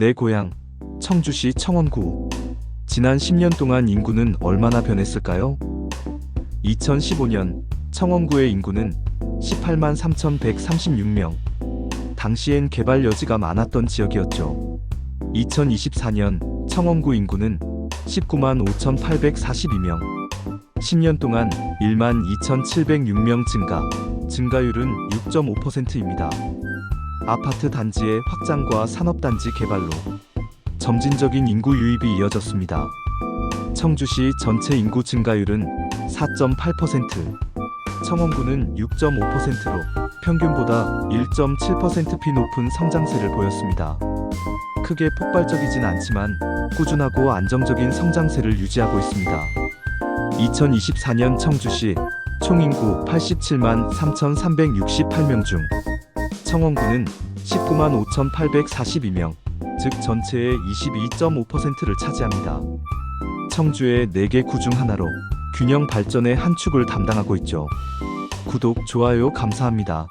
내 고향 청주시 청원구 지난 10년 동안 인구는 얼마나 변했을까요? 2015년 청원구의 인구는 18만 3,136명. 당시엔 개발 여지가 많았던 지역이었죠. 2024년 청원구 인구는 19만 5,842명. 10년 동안 1만 2,706명 증가. 증가율은 6.5%입니다. 아파트 단지의 확장과 산업단지 개발로 점진적인 인구 유입이 이어졌습니다. 청주시 전체 인구 증가율은 4.8%, 청원구는 6.5%로 평균보다 1.7%피 높은 성장세를 보였습니다. 크게 폭발적이진 않지만 꾸준하고 안정적인 성장세를 유지하고 있습니다. 2024년 청주시 총인구 87만 3,368명 중 청원구는 19만 5,842명, 즉 전체의 22.5%를 차지합니다. 청주의 4개 구 중 하나로 균형 발전의 한 축을 담당하고 있죠. 구독, 좋아요 감사합니다.